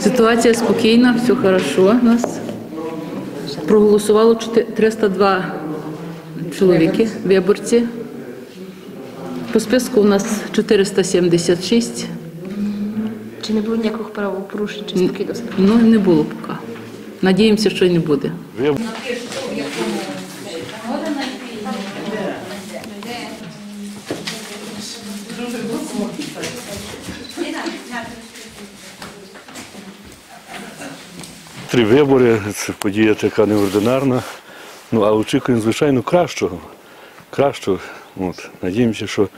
Ситуація спокійна, все хорошо у нас. Проголосувало 302 чоловіки, виборці. По списку у нас 476. Чи не було ніяких правопорушень, чи спокійно? Ну, не було поки. Надіємося, що й не буде. Три вибори це подія така неординарна. Ну а очікуємо, звичайно, кращого. Кращого. От. Надіємося, що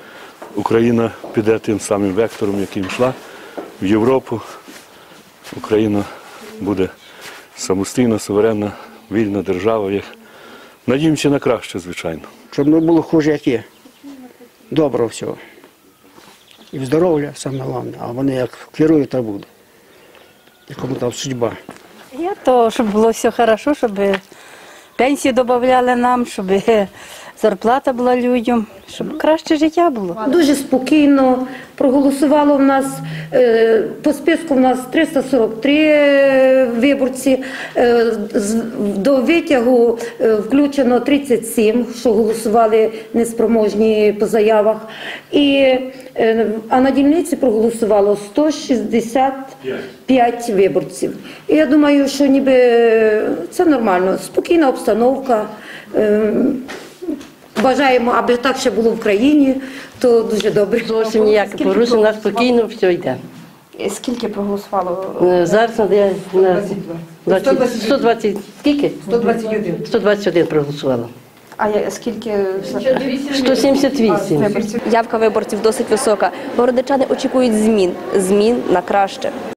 Україна піде тим самим вектором, яким йшла в Європу. Україна буде самостійна, суверенна, вільна держава. Надіємося на краще, звичайно. щоб не було хуже, як є. Добро всього. І здоров'я саме головне, а вони як керують, так буде. Якому там судьба. Я то, щоб було все хорошо, щоб пенсію додавали нам, щоб зарплата була людям, щоб краще життя було. Дуже спокійно проголосувало в нас е, по списку. В нас 343 виборці. е, До витягу е, включено 37, що голосували неспроможні по заявах. І, е, а на дільниці проголосувало 165 виборців. І я думаю, що ніби це нормально, спокійна обстановка. Бажаємо, аби так ще було в країні, то дуже добре. Зовсім ніяке порушення, у спокійно все йде. Е, Скільки проголосувало? Е, Зараз на на 20, 120, скільки? 121. 121 проголосувало. А я- скільки 178. виборців? Явка виборців досить висока. Городичани очікують змін, змін на краще.